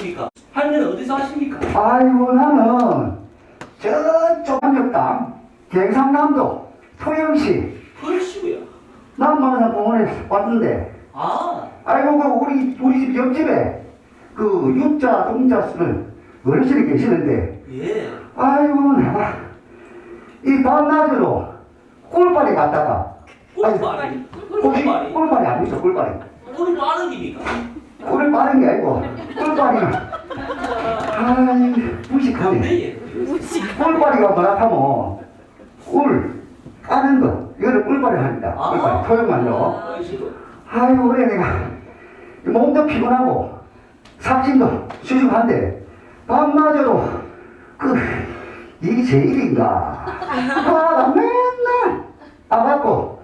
보이십니까? 할머니는 어디서 하십니까? 아이고 나는 저쪽 한적당 경상남도 토영시 헐시구야. 남방산 공원에 왔는데 아, 아이고 그 우리 우리 집 옆집에 그 유자 동자 쓰는 어르신이 계시는데 예. 아이고 내가 이 밤낮으로 꿀빨이 갔다가 꿀빨이. 혹시 꿀빨이. 꿀빨이 아니죠 꿀빨이 꿀이 빠른 입니까? 꿀을 빠른 게 아니고 꿀빨이는 아이 무식하네. 꿀빨이가 뭐라 하면 꿀 까는 거. 이거를 꿀빨이 합니다. 아. 꿀빨이. 헐시구. 아이고 그래 내가 몸도 피곤하고 삭신도 수줍한데 밤낮으로 그 이게 제 일인가? 화가 맨날 아갖고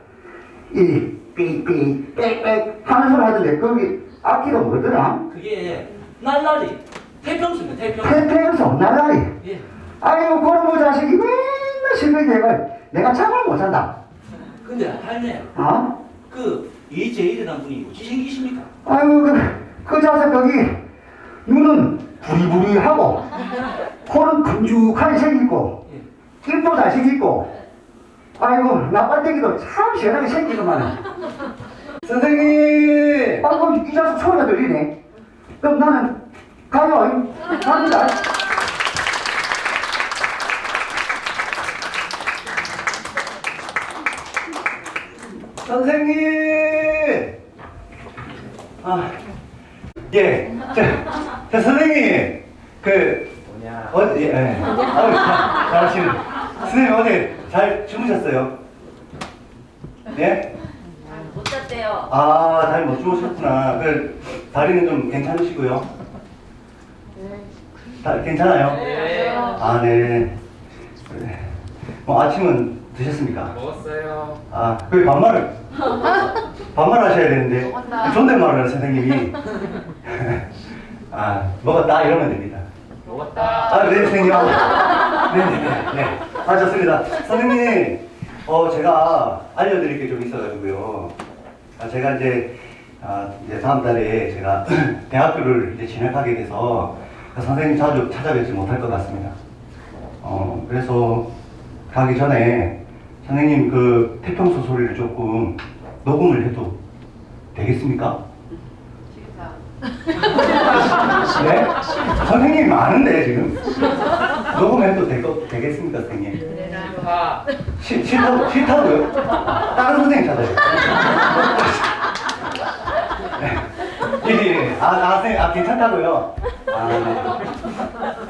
이 삐삐 빽빽 하는 소리 하던데 거기 악기가 뭐더라? 그게 날라리. 태평수입니다, 태평수. 태평소 나라리 예. 아이고 그놈의 자식이 맨날 새벽에 내가 내가 잠을 못 잔다 근데 할매, 어? 그 이재일이라는 분이 어찌 생기십니까? 아이고 그, 그 자식 거기 눈은 부리부리하고 코는 큼죽하게 생기고 예. 입도 잘생기고 아이고 나발대기도 참 시원하게 생기더만 선생님! 아이고 이 자식 소리가 들리네 그럼 나는 가요 갑니다 선생님! 아, 예. 저, 저 선생님! 그, 뭐냐? 어제, 예. 예. 아유, 잘- 잘하시는. 선생님 어제 잘 주무셨어요? 예? 못 잤대요. 아, 잘못 주무셨구나. 그, 다리는 좀 괜찮으시고요? 다, 괜찮아요? 네. 아, 네. 그래. 뭐, 아침은 드셨습니까? 먹었어요. 아, 그 반말을 반말 하셔야 되는데 존댓말을 하는 선생님이 아 먹었다 이러면 됩니다. 먹었다. 아, 네, 선생님. 네네 네. 네. 아, 좋습니다. 선생님, 어, 제가 알려드릴 게 좀 있어가지고요. 아, 제가 이제, 아, 이제 다음 달에 제가 대학교를 이제 진학하게 돼서 선생님 자주 찾아뵙지 못할 것 같습니다. 어, 그래서 가기 전에 선생님 그 태평소 소리를 조금 녹음을 해도 되겠습니까? 네? 선생님 많은데 지금 녹음해도 되겠습니까 선생님? 다 싫, 싫다, 싫다고요? 다른 선생님 찾아요 네. 예, 예. 아, 아, 선생님, 아, 괜찮다고요? 아,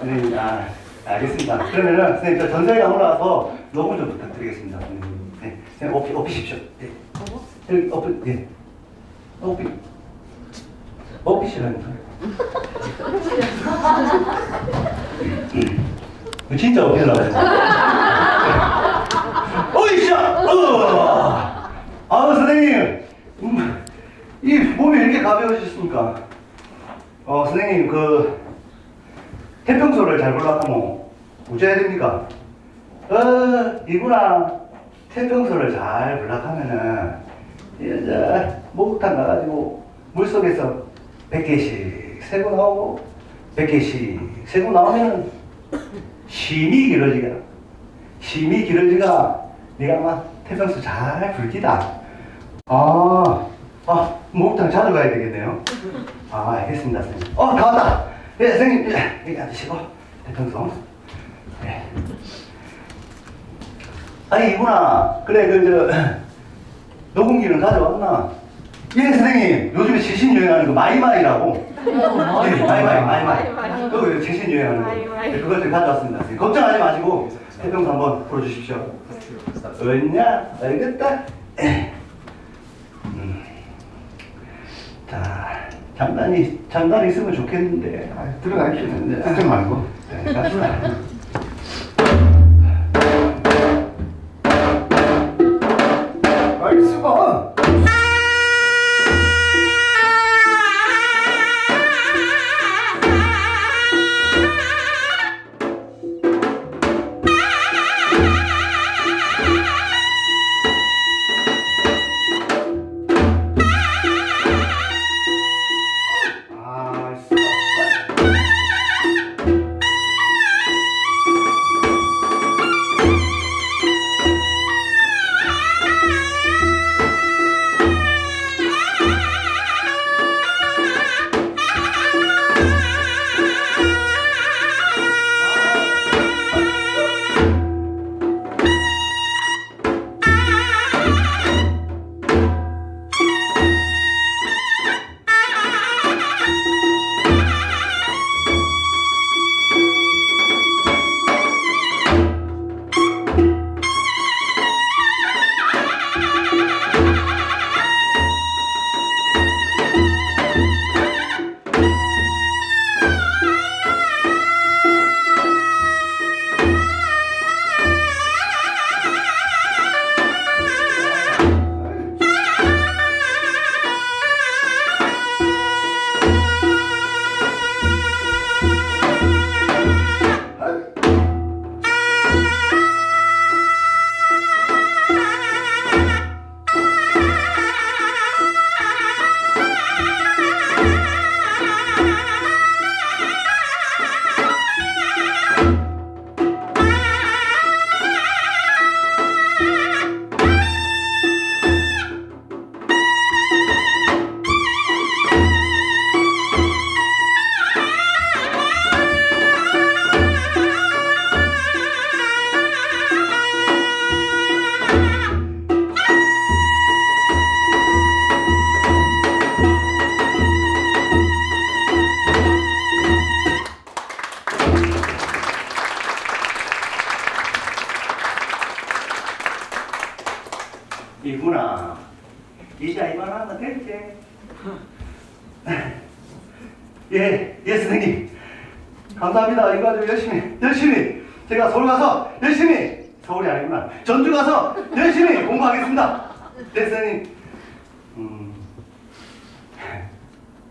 네. 네, 아, 알겠습니다. 그러면은, 선생님, 저 전세가 올라와서 녹음 좀 부탁드리겠습니다. 선생님. 네, 선생님, 업히, 업히십시오. 네. 여기, 업히, 네. 업히. 업히시라는 소리. 음. 진짜 업히려고 했어. 어 어! 아, 선생님! 음, 이 몸이 왜 이렇게 가벼워지셨습니까? 어, 선생님, 그, 태평소를 잘 불러가면 어째야 됩니까? 어, 이구나. 태평소를 잘 불러가면은, 이제, 목욕탕 가가지고, 물속에서 100개씩 세고 나오고, 100개씩 세고 나오면은, 심이 길어지게 심이 길어지가 네가 아마 태평소 잘 불기다. 아, 아, 목욕탕 자주 가야 되겠네요. 아, 알겠습니다, 선생님. 어, 다 왔다. 예, 선생님, 예, 여기 앉으시고, 태평소. 예. 아니, 이구나. 그래, 그, 저, 녹음기는 가져왔나? 예, 선생님. 요즘에 최신 유행하는 거 마이마이라고. 예, 마이마이, 마이마이. 그거 최신 유행하는 거. 예, 그걸 좀 가져왔습니다. 선생님. 걱정하지 마시고, 태평소 한번 불어주십시오. 언냐? 알겠다. 에. 음. 자, 장단이, 장단이 있으면 좋겠는데. 아. 네, 걱정 말고. 네, 갑시다. 이자 이만하면 될게. 예, 예 선생님. 감사합니다. 이거 아주 열심히, 열심히. 제가 서울 가서 열심히, 서울이 아니구나. 전주 가서 열심히 공부하겠습니다. 예 선생님. 음,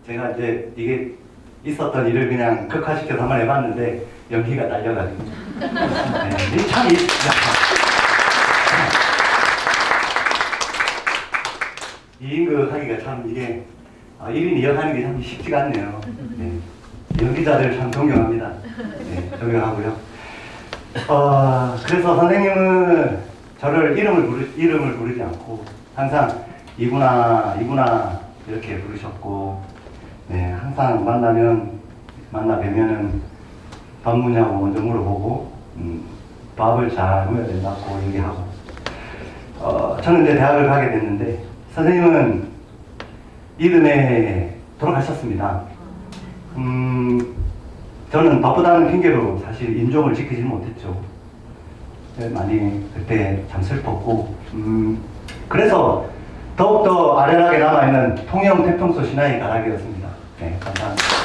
제가 이제 이게 있었던 일을 그냥 극화시켜서 한번 해봤는데 연기가 날려가지고. 네, 참, 이, 야. 이인극 하기가 참 이게 아, 1인 2역 하는 게 참 쉽지가 않네요. 네. 연기자들 참 존경합니다. 네, 존경하고요. 어, 그래서 선생님은 저를 이름을 부르, 이름을 부르지 않고 항상 이구나, 이구나 이렇게 부르셨고, 네, 항상 만나면, 만나 뵈면은 밥 뭐냐고 먼저 물어보고, 음, 밥을 잘 먹어야 된다고 얘기하고, 어, 저는 이제 대학을 가게 됐는데, 선생님은 이듬해 돌아가셨습니다. 음, 저는 바쁘다는 핑계로 사실 인종을 지키지 못했죠. 네, 많이 그때 참 슬펐고, 음, 그래서 더욱더 아련하게 남아있는 통영 태평소 신화의 가락이었습니다. 네, 감사합니다.